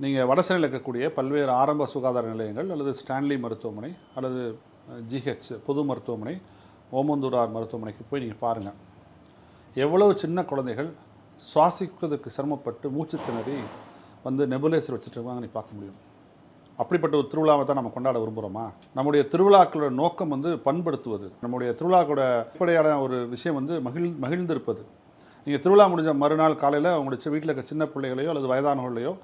நீங்கள் வடசென்னையில் இருக்கக்கூடிய பல்வேறு ஆரம்ப சுகாதார நிலையங்கள் அல்லது ஸ்டான்லி மருத்துவமனை அல்லது ஜிஹெச் பொது மருத்துவமனை ஓமந்தூரார் மருத்துவமனைக்கு போய் நீங்கள் பாருங்கள் எவ்வளவு சின்ன குழந்தைகள் சுவாசிக்கிறதுக்கு சிரமப்பட்டு மூச்சு திணறி வந்து நெபுலேசர் வச்சுட்டு இருக்காங்க நீ பார்க்க முடியும். அப்படிப்பட்ட ஒரு திருவிழாவை தான் நம்ம கொண்டாட விரும்புகிறோமா நம்முடைய திருவிழாக்களோட நோக்கம் வந்து பண்படுத்துவது. நம்முடைய திருவிழாக்களோட அடிப்படையான ஒரு விஷயம் வந்து மகிழ் மகிழ்ந்திருப்பது. நீங்கள் திருவிழா முடிஞ்ச மறுநாள் காலையில் உங்களுடைய வீட்டில் இருக்க சின்ன பிள்ளைகளையோ அல்லது வயதானவர்களையோ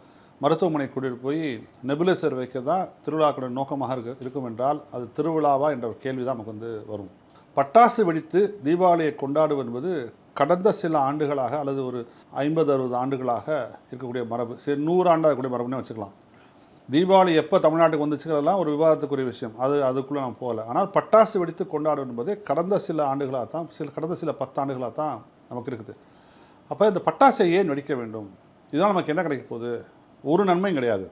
மருத்துவமனை கூட்டிட்டு போய் நெபுலேசர் வைக்க தான் திருவிழாக்களோட நோக்கமாக இருக்க இருக்கும் என்றால் அது திருவிழாவா என்ற ஒரு கேள்வி தான் நமக்கு வந்து வரும். பட்டாசு வெடித்து தீபாவளியை கொண்டாடுவது என்பது கடந்த சில ஆண்டுகளாக அல்லது ஒரு ஐம்பது அறுபது ஆண்டுகளாக இருக்கக்கூடிய மரபு. சரி நூறு ஆண்டாக இருக்கக்கூடிய மரபுனே வச்சுக்கலாம். தீபாவளி எப்போ தமிழ்நாட்டுக்கு வந்துச்சுங்கிறதெல்லாம் ஒரு விவாதத்துக்குரிய விஷயம். அது அதுக்குள்ளே நான் போகலை. ஆனால் பட்டாசு வெடித்து கொண்டாடும் என்பது கடந்த சில ஆண்டுகளாக தான் சில கடந்த சில பத்தாண்டுகளாக தான் நமக்கு இருக்குது. அப்போ இந்த பட்டாசை ஏன் வெடிக்க வேண்டும்? இதனால் நமக்கு என்ன கிடைக்க போகுது? ஒரு நன்மையும் கிடையாது.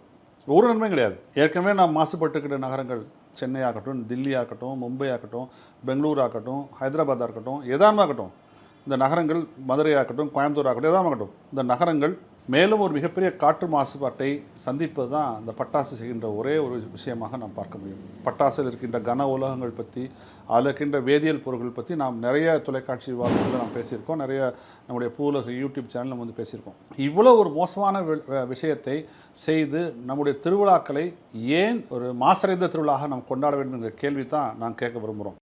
ஒரு நன்மையும் கிடையாது. ஏற்கனவே நான் மாசுபட்டுக்கிற நகரங்கள் சென்னை ஆகட்டும் தில்லி ஆகட்டும் மும்பை ஆகட்டும் பெங்களூர் ஆகட்டும் ஹைதராபாத் இருக்கட்டும் எதாமல் ஆகட்டும் இந்த நகரங்கள் மதுரை ஆகட்டும் கோயம்புத்தூர் ஆகட்டும் எதாமல் ஆகட்டும் இந்த நகரங்கள் மேலும் ஒரு மிகப்பெரிய காற்று மாசுபாட்டை சந்திப்பது தான் இந்த பட்டாசு செய்கின்ற ஒரே ஒரு விஷயமாக நாம் பார்க்க முடியும். பட்டாசில் இருக்கின்ற கன உலகங்கள் பற்றி அதில் இருக்கின்ற வேதியியல் பொருட்கள் பற்றி நாம் நிறைய தொலைக்காட்சி விவாதங்களில் நாம் பேசியிருக்கோம். நிறைய நம்முடைய பூலக யூடியூப் சேனல் நம்ம வந்து பேசியிருக்கோம். இவ்வளோ ஒரு மோசமான விஷயத்தை செய்து நம்முடைய திருவிழாக்களை ஏன் ஒரு மாசடைந்த திருவிழாக நாம் கொண்டாட வேண்டும் என்ற கேள்வி தான் நான் கேட்க விரும்புகிறோம்